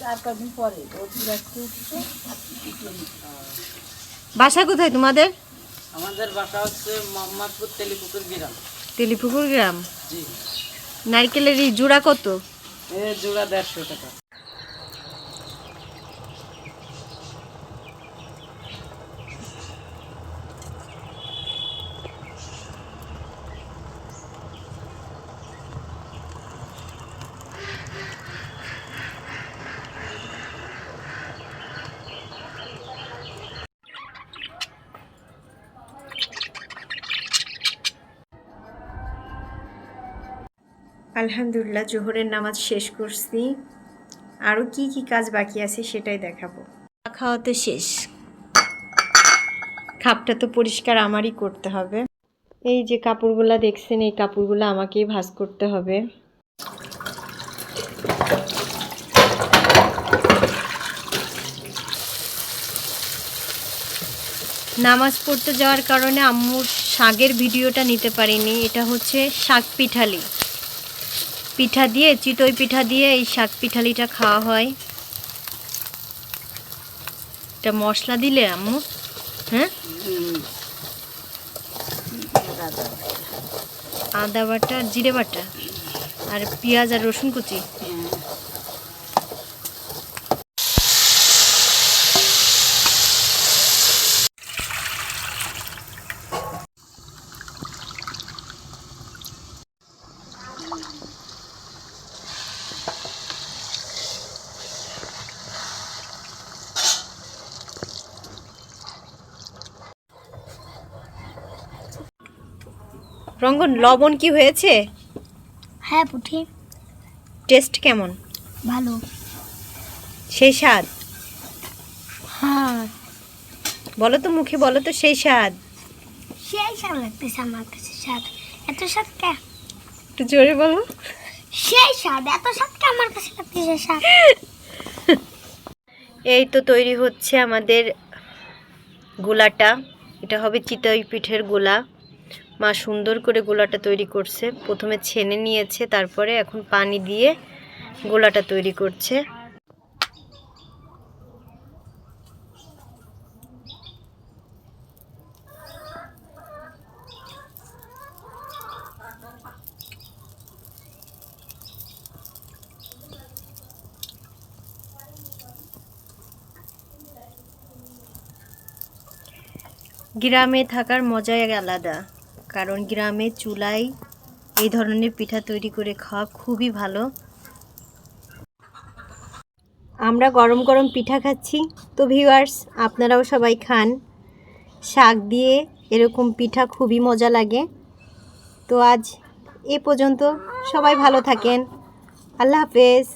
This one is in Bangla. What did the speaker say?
চার পাঁচ দিন পরে। বাসা কোথায় তোমাদের? আমাদের বাসা হচ্ছে মোহাম্মদপুর তেলিপুকুর গ্রাম। তেলিপুকুর গ্রাম? জি। নারকেলের এই জোড়া কত? এ জোড়া দেড়শো টাকা। আলহামদুলিল্লাহ, জোহরের নামাজ শেষ করছি। আরও কি কি কাজ বাকি আছে সেটাই দেখাবো। খাওয়া তো শেষ। খাপটা তো পরিষ্কার আমারই করতে হবে। এই যে কাপড়গুলা দেখছেন, এই কাপড়গুলো আমাকেই ভাঁজ করতে হবে। নামাজ পড়তে যাওয়ার কারণে আম্মুর শাকের ভিডিওটা নিতে পারিনি। এটা হচ্ছে শাক পিঠালি। পিঠা দিয়ে চিতই পিঠা দিয়ে এই শাক পিঠালিটা খাওয়া হয়। এটা মশলা দিলে আম্মু? হ্যাঁ? আদা বাটা। জিরে বাটা আর পেঁয়াজ আর রসুন কুচি। রঙ্গন লবণ কি হয়েছে? হ্যাঁ পুঠি। টেস্ট কেমন? ভালো। সেই স্বাদ? হ্যাঁ। বলো তো মুখে বলো তো সেই স্বাদ। সেই স্বাদ লাগতেছে আমার কাছে স্বাদ। এত স্বাদ কে? একটু জোরে বলো। সেই স্বাদ এত স্বাদ কে আমার কাছে লাগতেছে স্বাদ? এই তো তৈরি হচ্ছে আমাদের গোলাটা। এটা হবে চিতই পিঠের গোলা। মা সুন্দর করে গোলাটা তৈরি করছে। প্রথমে ছেনে নিয়েছে, তারপরে এখন পানি দিয়ে গোলাটা তৈরি করছে। গ্রামে থাকার মজাই আলাদা। কারণ গ্রামে চুলায় এই ধরনের পিঠা তৈরি করে খাওয়া খুবই ভালো। আমরা গরম গরম পিঠা খাচ্ছি। তো ভিউয়ার্স আপনারাও সবাই খান। শাক দিয়ে এরকম পিঠা খুবই মজা লাগে। তো আজ এ পর্যন্ত সবাই ভালো থাকেন। আল্লাহ হাফেজ।